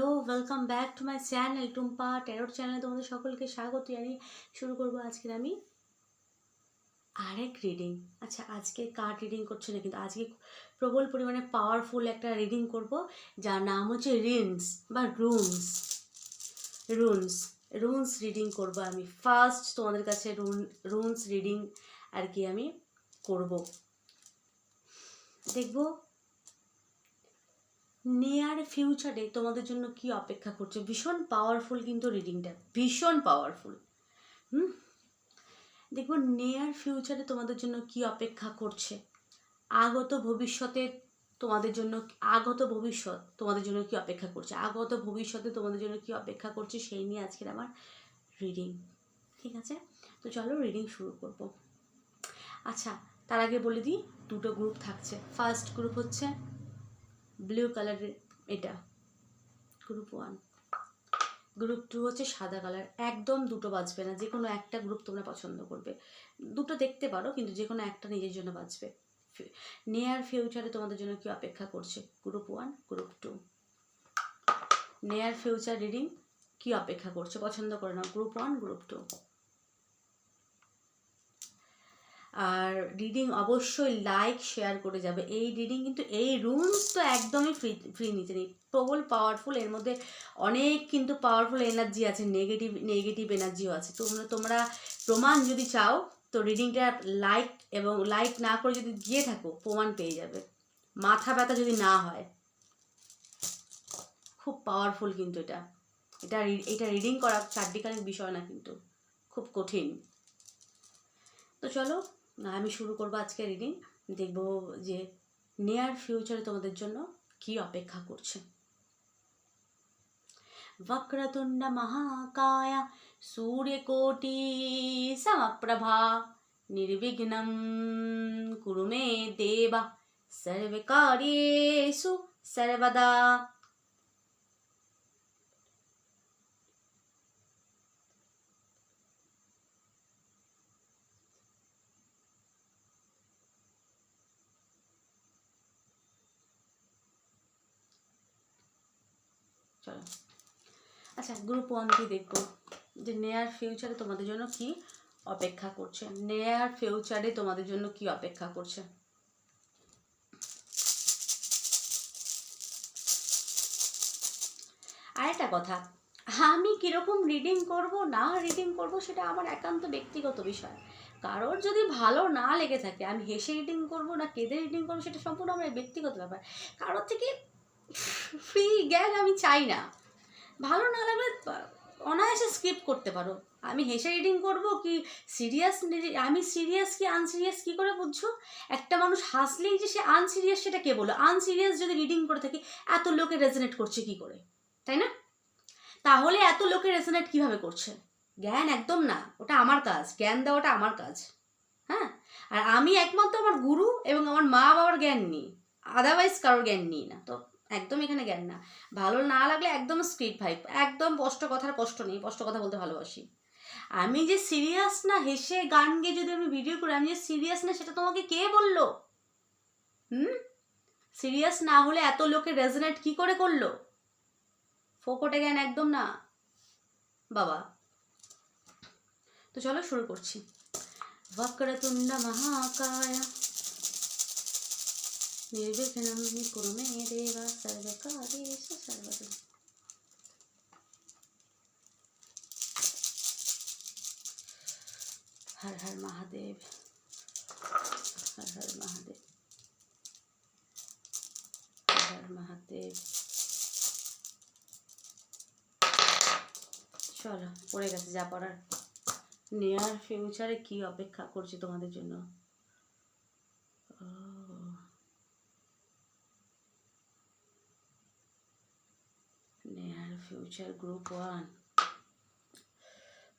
Hello welcome back to my channel Tumpa tarot চ্যানেলে তোমাদের সকলকে স্বাগত জানিয়ে শুরু করব আজকের আমি আরেক রিডিং আচ্ছা আজকে কার্ড রিডিং করছে না কিন্তু আজকে প্রবল পরিমাণে পাওয়ারফুল একটা রিডিং করব, যার নাম হচ্ছে রিনস বা রুনস রুনস রুনস রিডিং করব আমি। ফার্স্ট তোমাদের কাছে রুন রুনস রিডিং আর কি আমি করব। দেখব নিয়ার ফিউচারে তোমাদের জন্য কি অপেক্ষা করছে? ভীষণ পাওয়ারফুল কিন্তু রিডিংটা ভীষণ পাওয়ারফুল হুম? দেখব নিয়ার ফিউচারে তোমাদের জন্য কি অপেক্ষা করছে? আগত ভবিষ্যতে তোমাদের জন্য, আগত ভবিষ্যৎ তোমাদের জন্য কি অপেক্ষা করছে? আগত ভবিষ্যতে তোমাদের জন্য কি অপেক্ষা করছে সেই নিয়ে আজকের আমার রিডিং ঠিক আছে? তো চলো রিডিং শুরু করব। আচ্ছা তার আগে বলে দিই, দুটো গ্রুপ থাকছে। ফার্স্ট গ্রুপ হচ্ছে ব্লু কালারের এটা গ্রুপ ওয়ান গ্রুপ টু হচ্ছে সাদা কালার একদম দুটো বাজবে না যে কোনো একটা গ্রুপ তোমরা পছন্দ করবে। দুটো দেখতে পারো, কিন্তু যে কোনো একটা নিজের জন্য বাজবে। নেয়ার ফিউচারে তোমাদের জন্য কি অপেক্ষা করছে? Group one group two near future reading কি অপেক্ষা করছে? পছন্দ করে না গ্রুপ ওয়ান গ্রুপ টু আর রিডিং অবশ্যই লাইক শেয়ার করে যাবে। এই রিডিং কিন্তু এই রুমস তো একদমই ফ্রি ফ্রি নিতে নেই। প্রবল পাওয়ারফুল এর মধ্যে অনেক কিন্তু পাওয়ারফুল এনার্জি আছে নেগেটিভ নেগেটিভ এনার্জিও আছে। তোমরা তোমরা প্রমাণ যদি চাও, তো রিডিংটা লাইক এবং লাইক না করে যদি গিয়ে থাকো, প্রমাণ পেয়ে যাবে। মাথা ব্যথা যদি না হয়, খুব পাওয়ারফুল কিন্তু এটা। এটা এটা রিডিং করা চারটিকারের বিষয় না কিন্তু, খুব কঠিন। তো চলো আমি শুরু করবো আজকে রিডিং দেখব যে নিয়ার ফিউচারে তোমাদের জন্য কি অপেক্ষা করছে वक्रतुण्ड महाकाय सूर्यकोटि समप्रभा निर्विघ्नं कुरु मे देव सर्वकार्येषु सर्वदा আচ্ছা গ্রুপ ওয়ান দিয়ে দেখব? যে নেয়ার ফিউচারে তোমাদের জন্য কি অপেক্ষা করছে? নেয়ার ফিউচারে তোমাদের জন্য কি অপেক্ষা করছে? আরেকটা কথা, আমি কীরকম রিডিং করব, না রিডিং করব, সেটা আমার একান্ত ব্যক্তিগত বিষয়। কারোর যদি ভালো না লেগে থাকে, আমি হেসে রিডিং করব, না কেঁদে রিডিং করব, সেটা সম্পূর্ণ আমার ব্যক্তিগত ব্যাপার। কারোর থেকে ফ্রি জ্ঞান আমি চাই না। ভালো না লাগলে অনায়াসে স্কিপ করতে পারো। আমি হেসে রিডিং করব কি সিরিয়াস আমি সিরিয়াস কি আনসিরিয়াস কি করে বুঝছ? একটা মানুষ হাসলেই যে সে আনসিরিয়াস সেটা কে বলো? আনসিরিয়াস যদি রিডিং করে থাকি, এত লোকে রেজনেট করছে কি করে? তাই না? তাহলে এত লোকে রেজনেট কীভাবে করছে? জ্ঞান একদম না, ওটা আমার কাজ, জ্ঞান দেওয়াটা আমার কাজ। হ্যাঁ? আর আমি একমাত্র আমার গুরু এবং আমার মা বাবার জ্ঞান নিই আদারওয়াইজ কারোর জ্ঞান নিই না। তো একদম এখানে জ্ঞান না। ভালো না লাগলে একদম স্ক্রিপ্ট ভাইব একদম কষ্ট কথার কষ্ট নেই কষ্ট কথা বলতে ভালোবাসি। আমি যে সিরিয়াস না, হেসে গান গিয়ে যদি আমি ভিডিও করি, আমি যে সিরিয়াস না, সেটা তোমাকে কে বলল? হুম? সিরিয়াস না হলে এত লোকে রেজনেট কি করে করল? ফোকটে জ্ঞান একদম না। বাবা। তো চলো শুরু করছি। বক্রতুণ্ড মহাকায়া। निर्विघ्नं कुरु मे देव सर्वकार्येषु सर्वदा हर हर महादेव हर हर महादेव हर हर महादेव চলো পড়ে গেছে যা পড়ার নিয়ার ফিউচারে কি অপেক্ষা করছে তোমাদের জন্য future group one.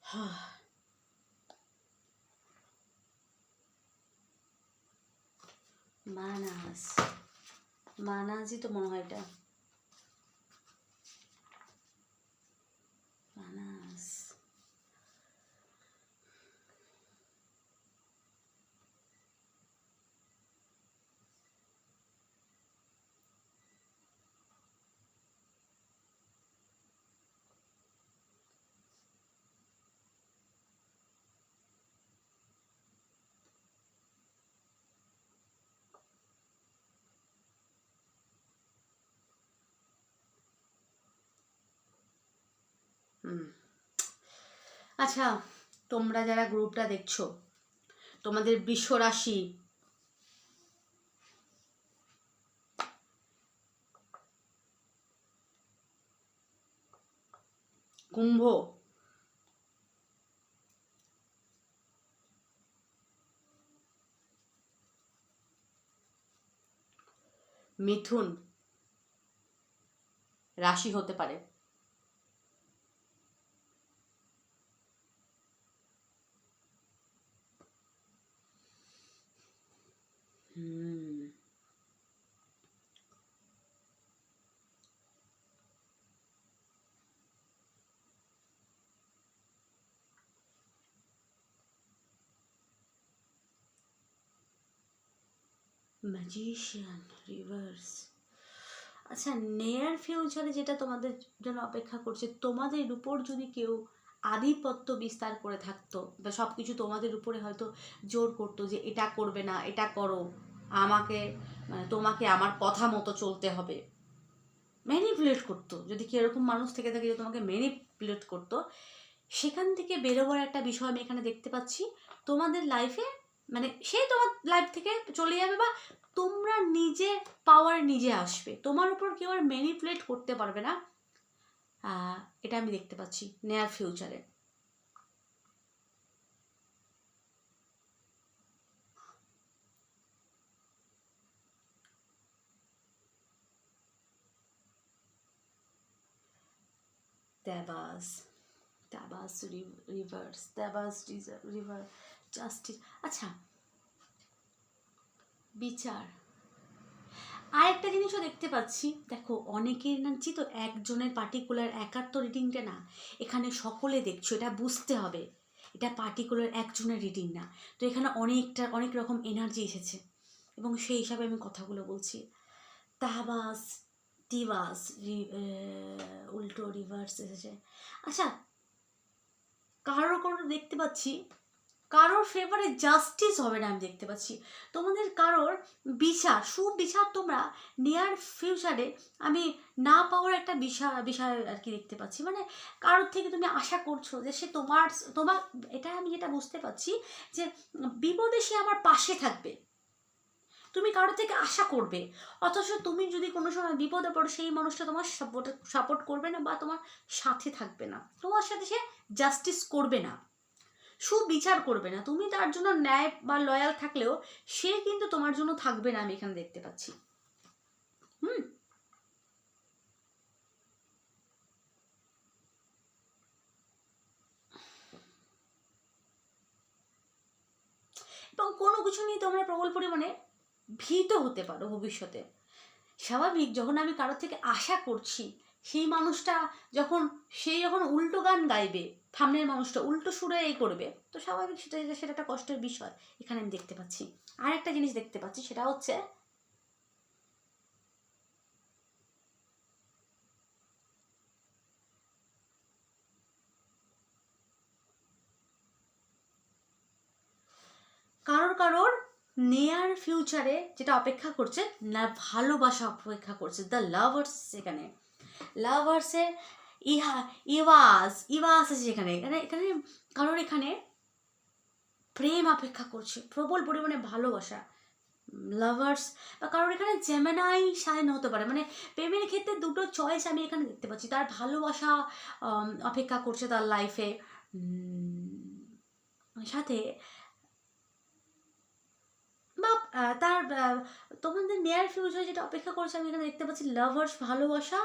মানাস মানাসই তো মনে হয় এটা মানাস হুম আচ্ছা তোমরা যারা গ্রুপটা দেখছ তোমাদের বৃষ রাশি কুম্ভ মিথুন রাশি হতে পারে হুম ম্যাজিশিয়ান রিভার্স আচ্ছা নেয়ার ফিউচারে যেটা তোমাদের জন্য অপেক্ষা করছে, তোমাদের উপর যদি কেউ আধিপত্য বিস্তার করে থাকতো বা সব কিছু তোমাদের উপরে হয়তো জোর করতো যে এটা করবে না, এটা করো, আমাকে মানে তোমাকে আমার কথা মতো চলতে হবে। ম্যানিপুলেট করতো। যদি কি এরকম মানুষ থেকে থাকে যে তোমাকে ম্যানিপুলেট করতো, সেখান থেকে বেরোবার একটা বিষয় আমি এখানে দেখতে পাচ্ছি, তোমাদের লাইফে মানে সে তোমার লাইফ থেকে চলে যাবে বা তোমরা নিজে পাওয়ার নিজে আসবে। তোমার উপর কেউ আর ম্যানিপুলেট করতে পারবে না। এটা আমি দেখতে পাচ্ছি নেয়ার ফিউচারে দেবাস দেবাস রিভার্স দেবাস রিভার জাস্টিস আচ্ছা বিচার। আরেকটা জিনিসও দেখতে পাচ্ছি। দেখো, অনেকের নাচি তো একজনের পার্টিকুলার একার তো রিডিংটা না, এখানে সকলে দেখছ, এটা বুঝতে হবে। এটা পার্টিকুলার একজনের রিডিং না। তো এখানে অনেকটা, অনেক রকম এনার্জি এসেছে। এবং সেই হিসাবে আমি কথাগুলো বলছি। তাহবাস রি- উল্টো রিভার্স এসেছে। আচ্ছা কারও কারও দেখতে পাচ্ছি কারোর ফেভারে জাস্টিস হবে না, আমি দেখতে পাচ্ছি। তোমাদের কারোর বিচার, সুবিচার তোমরা নিয়ার ফিউচারে আমি না পাওয়ার একটা বিষয় বিষয় আর কি দেখতে পাচ্ছি। মানে কারোর থেকে তুমি আশা করছ যে সে তোমার তোমার, এটা আমি যেটা বুঝতে পারছি যে বিপদে সে আমার পাশে থাকবে। তুমি কারোর থেকে আশা করবে, অথচ তুমি যদি কোনো সময় বিপদে পড়ো, সেই মানুষটা তোমার সাপোর্ট সাপোর্ট করবে না বা তোমার সাথে থাকবে না। তোমার সাথে সে জাস্টিস করবে না। সুবিচার করবে না। তুমি তার জন্য ন্যায় বা লয়াল থাকলেও সে কিন্তু তোমার জন্য থাকবে না আমি এখানে দেখতে পাচ্ছি। হুম? এবং কোনো কিছু নিয়ে তোমরা প্রবল পরিমাণে ভীত হতে পারো ভবিষ্যতে। স্বাভাবিক, যখন আমি কারোর থেকে আশা করছি, সেই মানুষটা যখন, সে যখন উল্টো গান গাইবে সামনের মানুষটা উল্টো সুরে এই করবে। তো স্বাভাবিক সেটা সেটা একটা কষ্টের বিষয়, এখানে আমি দেখতে পাচ্ছি। আর একটা জিনিস দেখতে পাচ্ছি, সেটা হচ্ছে কারোর কারোর নেয়ার ফিউচারে যেটা অপেক্ষা করছে, না, ভালোবাসা অপেক্ষা করছে দ্য লাভার্স সেখানে লাভার্সে ইহা ইওয়াস ইওয়াস আছে যেখানে এখানে এখানে কারোর এখানে প্রেম অপেক্ষা করছে প্রবল পরিমাণে ভালোবাসা লাভার্স বা কারোর এখানে জেমেনাই সাইন হতে পারে মানে প্রেমের ক্ষেত্রে দুটো চয়েস আমি এখানে দেখতে পাচ্ছি তার ভালোবাসা অপেক্ষা করছে তার লাইফে সাথে বা তার তোমাদের নেয়ার ফিউচার যেটা অপেক্ষা করছে, আমি এখানে দেখতে পাচ্ছি লাভার্স ভালোবাসা,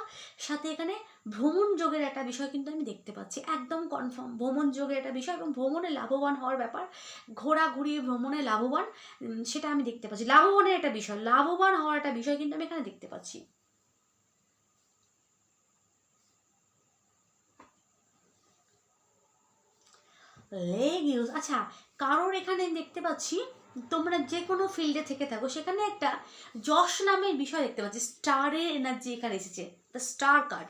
সাথে এখানে ভ্রমণ যোগের একটা বিষয় কিন্তু আমি দেখতে পাচ্ছি। একদম কনফার্ম ভ্রমণ যোগের একটা বিষয় এবং ভ্রমণে লাভবান হওয়ার ব্যাপার, ঘোরাঘুরি, ভ্রমণে লাভবান সেটা আমি দেখতে পাচ্ছি। লাভবানের একটা বিষয়, লাভবান হওয়ার একটা বিষয় কিন্তু আমি এখানে দেখতে পাচ্ছি। লেগ ইউজ আচ্ছা কারোর এখানে দেখতে পাচ্ছি তোমরা যে কোনো ফিল্ডে থেকে থাকো, সেখানে একটা যশ নামের বিষয় দেখতে পাচ্ছি। স্টারের এনার্জি এখানে এসেছে। দ্য স্টার কার্ড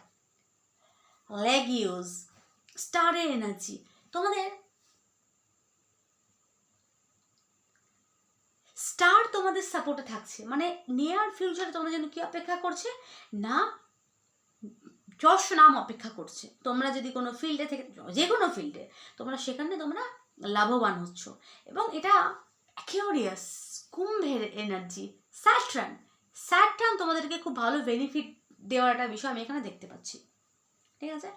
লেগ ইউজ স্টারের এনার্জি তোমাদের স্টার তোমাদের সাপোর্টে থাকছে। মানে নিয়ার ফিউচারে তোমরা যেন কি অপেক্ষা করছে? না, যশ নাম অপেক্ষা করছে। তোমরা যদি কোনো ফিল্ডে থেকে যে কোনো ফিল্ডে তোমরা সেখানে তোমরা লাভবান হচ্ছ। এবং এটা অ্যাকিওরিয়াস কুম্ভের এনার্জি স্যাট্রান স্যাট্রান তোমাদেরকে খুব ভালো বেনিফিট দেওয়ার একটা বিষয় আমি এখানে দেখতে পাচ্ছি। ঠিক আছে?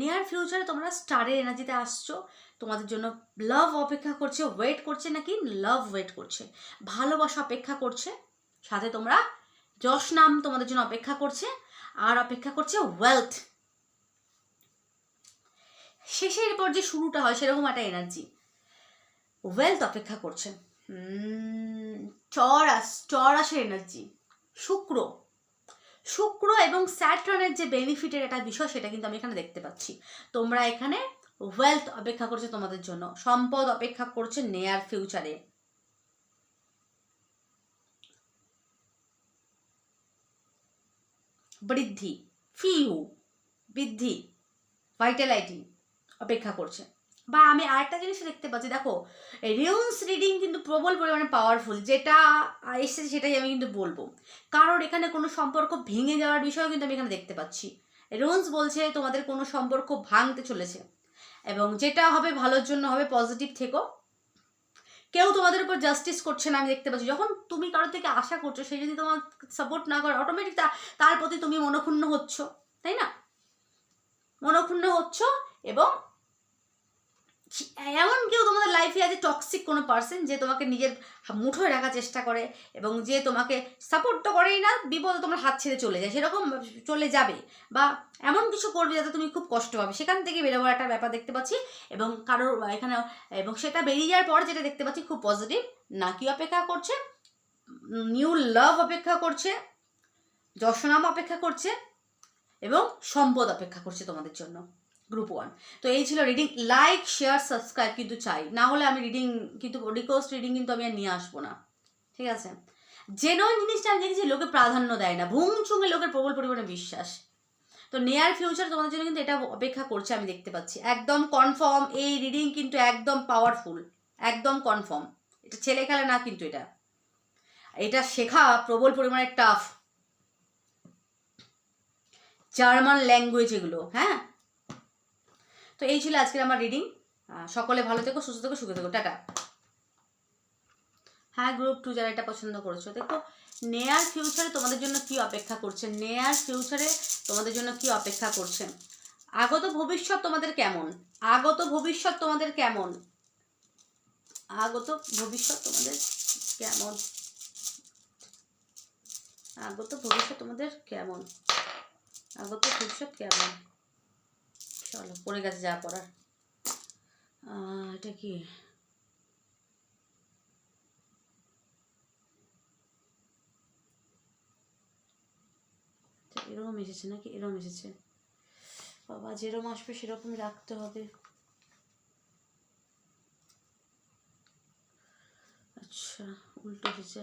নিয়ার ফিউচারে তোমরা স্টারের এনার্জিতে আসছো। তোমাদের জন্য লাভ অপেক্ষা করছে ওয়েট করছে নাকি লাভ ওয়েট করছে? ভালোবাসা অপেক্ষা করছে, সাথে তোমরা যশ নাম তোমাদের জন্য অপেক্ষা করছে, আর অপেক্ষা করছে ওয়েলথ শেষের পর যে শুরুটা হয়, সেরকম একটা এনার্জি ওয়েলথ অপেক্ষা করছে। চরাস চরাসের এনার্জি শুক্র। শুক্র এবং স্যাট্রনের যে বেনিফিটের একটা বিষয়, সেটা কিন্তু আমি এখানে দেখতে পাচ্ছি। তোমরা এখানে ওয়েলথ অপেক্ষা করছে তোমাদের জন্য। সম্পদ অপেক্ষা করছে নেয়ার ফিউচারে বৃদ্ধি। ফিউ বৃদ্ধি। ভাইটালাইটি অপেক্ষা করছে। বা আমি আরেকটা জিনিস দেখতে পাচ্ছি, দেখো রিউন্স রিডিং কিন্তু প্রবল পরিমাণে পাওয়ারফুল যেটা এসেছে সেটাই আমি কিন্তু বলব। কারোর এখানে কোনো সম্পর্ক ভেঙে যাওয়ার বিষয় কিন্তু আমি এখানে দেখতে পাচ্ছি। রুন্স বলছে তোমাদের কোনো সম্পর্ক ভাঙতে চলেছে, এবং যেটা হবে ভালোর জন্য হবে পজিটিভ থেকো। কেউ তোমাদের উপর জাস্টিস করছে না, আমি দেখতে পাচ্ছি। যখন তুমি কারোর থেকে আশা করছ, সে যদি তোমার সাপোর্ট না করে অটোমেটিক তার প্রতি তুমি মনক্ষুণ্ণ হচ্ছ, তাই না? মনক্ষুণ্ণ হচ্ছ এবং এমন কেউ তোমাদের লাইফে আছে টক্সিক কোনো পার্সন যে তোমাকে নিজের মুঠোয় রাখার চেষ্টা করে এবং যে তোমাকে সাপোর্ট তো করেই না, বিপদে তোমার হাত ছেড়ে চলে যায়। সেরকম চলে যাবে বা এমন কিছু করবে যাতে তুমি খুব কষ্ট পাবে। সেখান থেকে বেরোবার একটা ব্যাপার দেখতে পাচ্ছি এবং কারোর এখানে এবং সেটা বেরিয়ে যাওয়ার পর যেটা দেখতে পাচ্ছি খুব পজিটিভ না কি অপেক্ষা করছে, নিউ লাভ অপেক্ষা করছে যশনাম অপেক্ষা করছে এবং সম্পদ অপেক্ষা করছে তোমাদের জন্য। গ্রুপ ওয়ান তো এই ছিল রিডিং লাইক শেয়ার সাবস্ক্রাইব কিন্তু চাই। না হলে আমি রিডিং কিন্তু রিকোয়েস্ট রিডিং কিন্তু আমি আর নিয়ে আসব না। ঠিক আছে? জেনুইন জিনিসটা আমি দেখেছি, লোকে প্রাধান্য দেয় না। ভুং চুঙে লোকের প্রবল পরিমাণে বিশ্বাস। তো নেয়ার ফিউচার তোমাদের জন্য কিন্তু এটা অপেক্ষা করছে, আমি দেখতে পাচ্ছি। একদম কনফার্ম এই রিডিং কিন্তু একদম পাওয়ারফুল একদম কনফার্ম এটা ছেলে খেলে না কিন্তু এটা। এটা শেখা প্রবল পরিমাণে টাফ জার্মান ল্যাঙ্গুয়েজ এগুলো হ্যাঁ? তো এই ছিল আজকের আমার রিডিং সকলে ভালো থেকো, সুস্থ থেকো, সুখে থেকো। টাটা। হ্যাঁ গ্রুপ টু যারা এটা পছন্দ করেছ, দেখো, নেয়ার ফিউচারে তোমাদের জন্য কি অপেক্ষা করছে? নেয়ার ফিউচারে তোমাদের জন্য কি অপেক্ষা করছে? আগত ভবিষ্যৎ তোমাদের কেমন? আগত ভবিষ্যৎ তোমাদের কেমন? আগত ভবিষ্যৎ তোমাদের কেমন? আগত ভবিষ্যৎ তোমাদের কেমন? আগত ভবিষ্যৎ কেমন? চলো, পড়ে গেছে যা পড়ার। এটা কি? এরকম এসেছে নাকি? এরকম এসেছে। বাবা, যেরকম আসবে সেরকমই রাখতে হবে। আচ্ছা উল্টো এসেছে।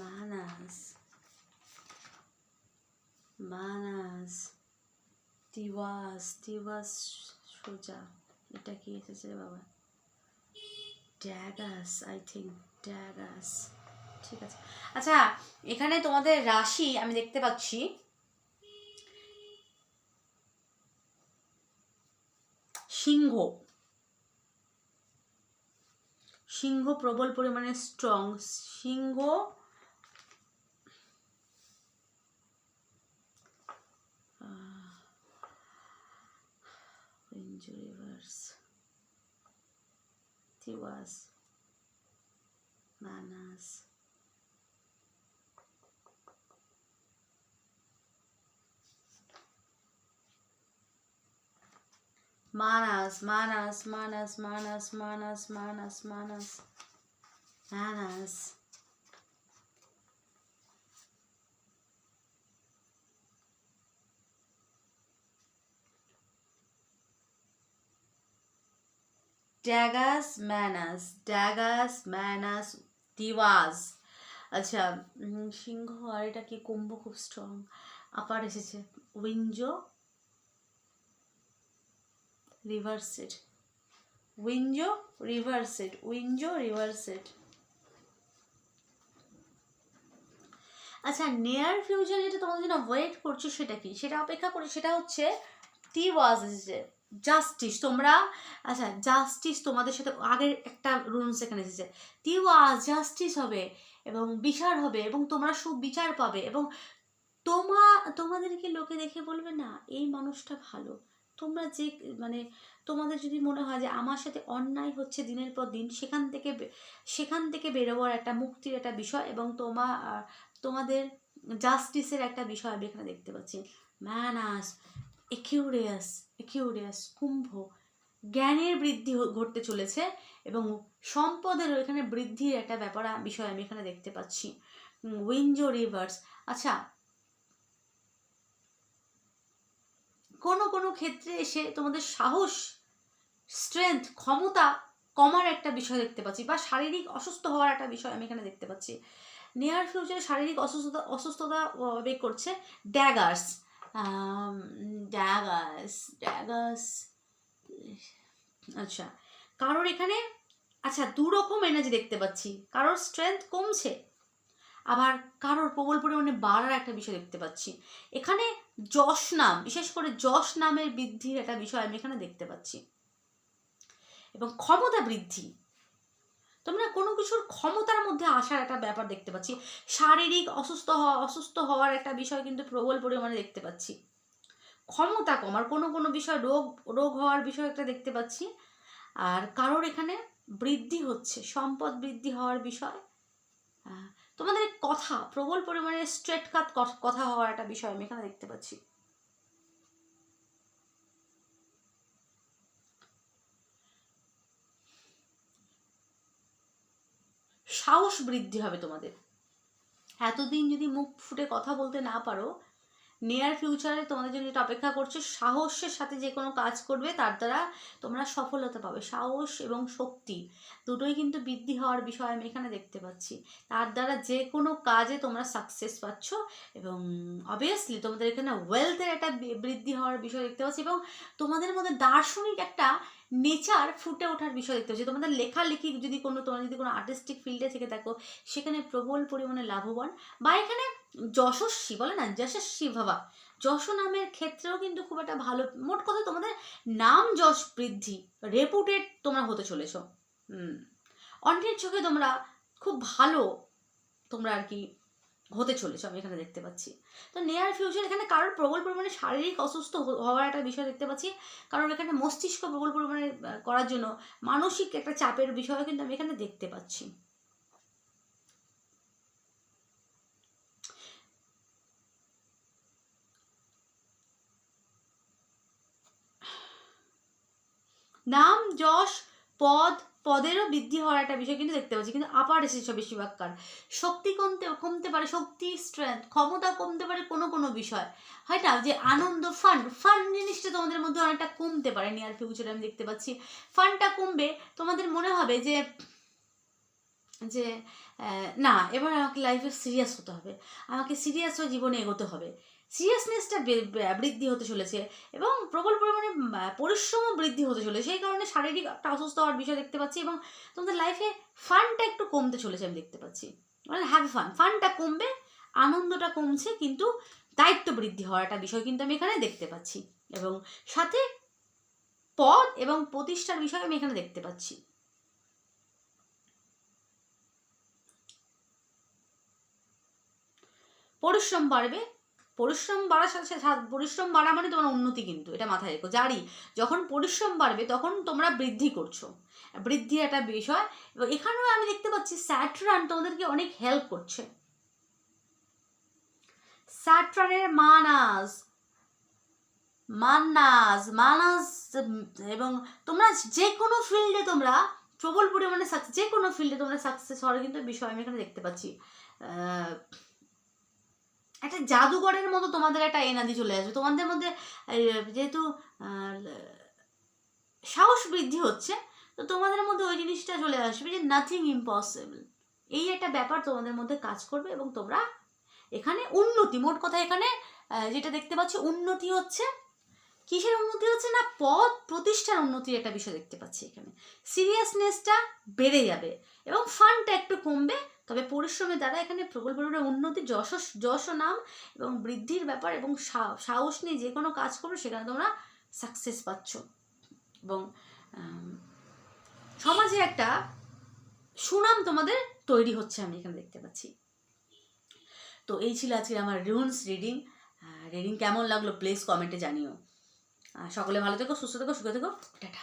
মানাস মানাস তিওয়াস তিওয়াস সোজা। এটা কি এসেছে বাবা? ড্যাগাস আই থিঙ্ক ড্যাগাস। ঠিক আছে। আচ্ছা এখানে তোমাদের রাশি আমি দেখতে পাচ্ছি। সিংহ। সিংহ প্রবল পরিমাণে স্ট্রং সিংহ tiwas manas. Manas manas manas manas manas manas manas manas. ড্যাগাস ম্যানাস ড্যাগাস ম্যানাস দিওয়াজ আচ্ছা সিংহ আর এটা কি? কুম্ভ খুব স্ট্রং আপার এসেছে। উইঞ্জো? রিভার্সেড উইঞ্জো? রিভার্সেড উইঞ্জো রিভার্সেড আচ্ছা নিয়ার ফিউচার যেটা তোমাদের জন্য ওয়েট করছ সেটা কি? সেটা অপেক্ষা করে, সেটা হচ্ছে টি ওয়াজ এসেছে জাস্টিস তোমরা আচ্ছা জাস্টিস তোমাদের সাথে আগের একটা রুলস এখানে এসেছে। টি ওয়াজ জাস্টিস হবে এবং বিচার হবে এবং তোমরা সুবিচার পাবে এবং তোমা, তোমাদেরকে লোকে দেখে বলবে, না, এই মানুষটা ভালো। তোমরা যে মানে তোমাদের যদি মনে হয় যে আমার সাথে অন্যায় হচ্ছে দিনের পর দিন, সেখান থেকে সেখান থেকে বেরোবার একটা মুক্তির একটা বিষয় এবং তোমা তোমাদের জাস্টিসের একটা বিষয় আমি এখানে দেখতে পাচ্ছি। ম্যানাস একিউরিয়াস একিউরিয়াস কুম্ভ জ্ঞানের বৃদ্ধি ঘটতে চলেছে এবং সম্পদের এখানে বৃদ্ধির একটা ব্যাপার বিষয় আমি এখানে দেখতে পাচ্ছি। উইঞ্জো রিভার্স আচ্ছা। কোনো কোনো ক্ষেত্রে এসে তোমাদের সাহস, স্ট্রেংথ, ক্ষমতা কমার একটা বিষয় দেখতে পাচ্ছি বা শারীরিক অসুস্থ হওয়ার একটা বিষয় আমি এখানে দেখতে পাচ্ছি। নিয়ার ফিউচারে শারীরিক অসুস্থতা অসুস্থতা বেগ করছে ড্যাগার্স ড্যাগার্স ড্যাগার্স আচ্ছা কারোর এখানে আচ্ছা দু রকম এনার্জি দেখতে পাচ্ছি। কারোর স্ট্রেংথ কমছে, আবার কারোর প্রবল পরিমাণে বাড়ার একটা বিষয় দেখতে পাচ্ছি। এখানে যশ নাম, বিশেষ করে যশ নামের বৃদ্ধির একটা বিষয় আমি এখানে দেখতে পাচ্ছি। এবং ক্ষমতা বৃদ্ধি তোমরা কোনো কিছুর ক্ষমতার মধ্যে আসার একটা ব্যাপার দেখতে পাচ্ছি। শারীরিক অসুস্থ হওয়া অসুস্থ হওয়ার একটা বিষয় কিন্তু প্রবল পরিমাণে দেখতে পাচ্ছি। ক্ষমতা কমার কোনো কোনো বিষয় রোগ রোগ হওয়ার বিষয় একটা দেখতে পাচ্ছি। আর কারোর এখানে বৃদ্ধি হচ্ছে, সম্পদ বৃদ্ধি হওয়ার বিষয়। তোমাদের কথা, প্রবল পরিমাণে স্ট্রেট কাট কথা হওয়ার একটা বিষয় আমি এখানে দেখতে পাচ্ছি। সাহস বৃদ্ধি হবে তোমাদের। এতদিন যদি মুখ ফুটে কথা বলতে না পারো নিয়ার ফিউচারে তোমাদের জন্য যেটা অপেক্ষা করছে, সাহসের সাথে যে কোনো কাজ করবে, তার দ্বারা তোমরা সফলতা পাবে। সাহস এবং শক্তি দুটোই কিন্তু বৃদ্ধি হওয়ার বিষয় আমি এখানে দেখতে পাচ্ছি। তার দ্বারা যে কোনো কাজে তোমরা সাকসেস পাচ্ছ এবং অবভিয়াসলি তোমাদের এখানে ওয়েলথের একটা বৃদ্ধি হওয়ার বিষয় দেখতে পাচ্ছি এবং তোমাদের মধ্যে দার্শনিক একটা নেচার ফুটে ওঠার বিষয় দেখতে পাচ্ছি তোমাদের লেখালেখি যদি কোনো, তোমরা যদি কোনো আর্টিস্টিক ফিল্ডে থেকে থাকো সেখানে প্রবল পরিমাণে লাভবান। বা এখানে যশস্বী, বলে না? যশস্বী ভাবা। যশ নামের ক্ষেত্রেও কিন্তু খুব একটা ভালো, মোট কথা তোমাদের নাম যশ বৃদ্ধি রেপুটেড তোমরা হতে চলেছ। অন্যের চোখে তোমরা খুব ভালো, তোমরা আর কি হতে চলেছো, আমি এখানে দেখতে পাচ্ছি। তো নেয়ার ফিউচার এখানে কারোর প্রবল পরিমাণে শারীরিক অসুস্থ হওয়ার একটা বিষয় দেখতে পাচ্ছি। কারণ এখানে মস্তিষ্ক প্রবল পরিমাণে করার জন্য মানসিক একটা চাপের বিষয় কিন্তু আমি এখানে দেখতে পাচ্ছি। নাম, যশ, পদ পদেরও বৃদ্ধি হওয়ার একটা বিষয় কিন্তু দেখতে পাচ্ছি, কিন্তু আপার এসেছে বেশিরভাগ কার? শক্তি কমতে কমতে পারে, শক্তি স্ট্রেংথ ক্ষমতা কমতে পারে কোনো কোনো বিষয়। হয় না? যে আনন্দ ফান ফান জিনিসটা তোমাদের মধ্যে অনেকটা কমতে পারে নিয়ার ফিউচারে আমি দেখতে পাচ্ছি। ফানটা কমবে, তোমাদের মনে হবে যে যে না, এবার আমাকে লাইফে সিরিয়াস হতে হবে। আমাকে সিরিয়াস হয়ে জীবনে এগোতে হবে। সিরিয়াসনেসটা বৃদ্ধি হতে চলেছে এবং প্রবল পরিমাণে পরিশ্রমও বৃদ্ধি হতে চলেছে। সেই কারণে শারীরিক একটা অসুস্থ হওয়ার বিষয় দেখতে পাচ্ছি এবং তোমাদের লাইফে ফানটা একটু কমতে চলেছে আমি দেখতে পাচ্ছি। মানে হ্যাভি ফান ফানটা কমবে, আনন্দটা কমছে, কিন্তু দায়িত্ব বৃদ্ধি হওয়ার একটা বিষয় কিন্তু আমি এখানে দেখতে পাচ্ছি। এবং সাথে পদ এবং প্রতিষ্ঠার বিষয় আমি এখানে দেখতে পাচ্ছি। পরিশ্রম বাড়বে পরিশ্রম বাড়ার সাথে সাথে পরিশ্রম বাড়া মানে তোমার উন্নতি কিন্তু, এটা মাথায় রেখো। জারি, যখন পরিশ্রম বাড়বে তখন তোমরা বৃদ্ধি করছ। বৃদ্ধি একটা বিষয়। এবং এখানেও আমি দেখতে পাচ্ছি স্যাটরান তোমাদেরকে অনেক হেল্প করছে। স্যাটরানের মানাস, মান্নাস, মানাস, এবং তোমরা যে কোনো ফিল্ডে তোমরা প্রবল পরিমাণে সাকসেস যে কোনো ফিল্ডে তোমরা সাকসেস হওয়ার কিন্তু বিষয় আমি এখানে দেখতে পাচ্ছি। একটা জাদুঘরের মতো তোমাদের একটা এনার্জি চলে আসবে। তোমাদের মধ্যে যেহেতু সাহস বৃদ্ধি হচ্ছে, তো তোমাদের মধ্যে ওই জিনিসটা চলে আসবে যে নাথিং ইম্পসিবল এই একটা ব্যাপার তোমাদের মধ্যে কাজ করবে এবং তোমরা এখানে উন্নতি, মোট কথা এখানে যেটা দেখতে পাচ্ছি উন্নতি হচ্ছে। কিসের উন্নতি হচ্ছে না? পদ প্রতিষ্ঠার উন্নতির একটা বিষয় দেখতে পাচ্ছি এখানে। সিরিয়াসনেসটা বেড়ে যাবে এবং ফানটা একটু কমবে তবে পরিশ্রমের দ্বারা এখানে প্রকল্পের উন্নতি, যশ যশ নাম এবং বৃদ্ধির ব্যাপার এবং সাহস নিয়ে যে কোনো কাজ করো সেখানে তোমরা সাকসেস পাচ্ছ। এবং সমাজে একটা সুনাম তোমাদের তৈরি হচ্ছে আমি এখানে দেখতে পাচ্ছি। তো এই ছিল আজকে আমার রুনস রিডিং রিডিং কেমন লাগল প্লিজ কমেন্টে জানিও। সকলে ভালো থেকো, সুস্থ থেকো, সুখে থেকো। টাটা।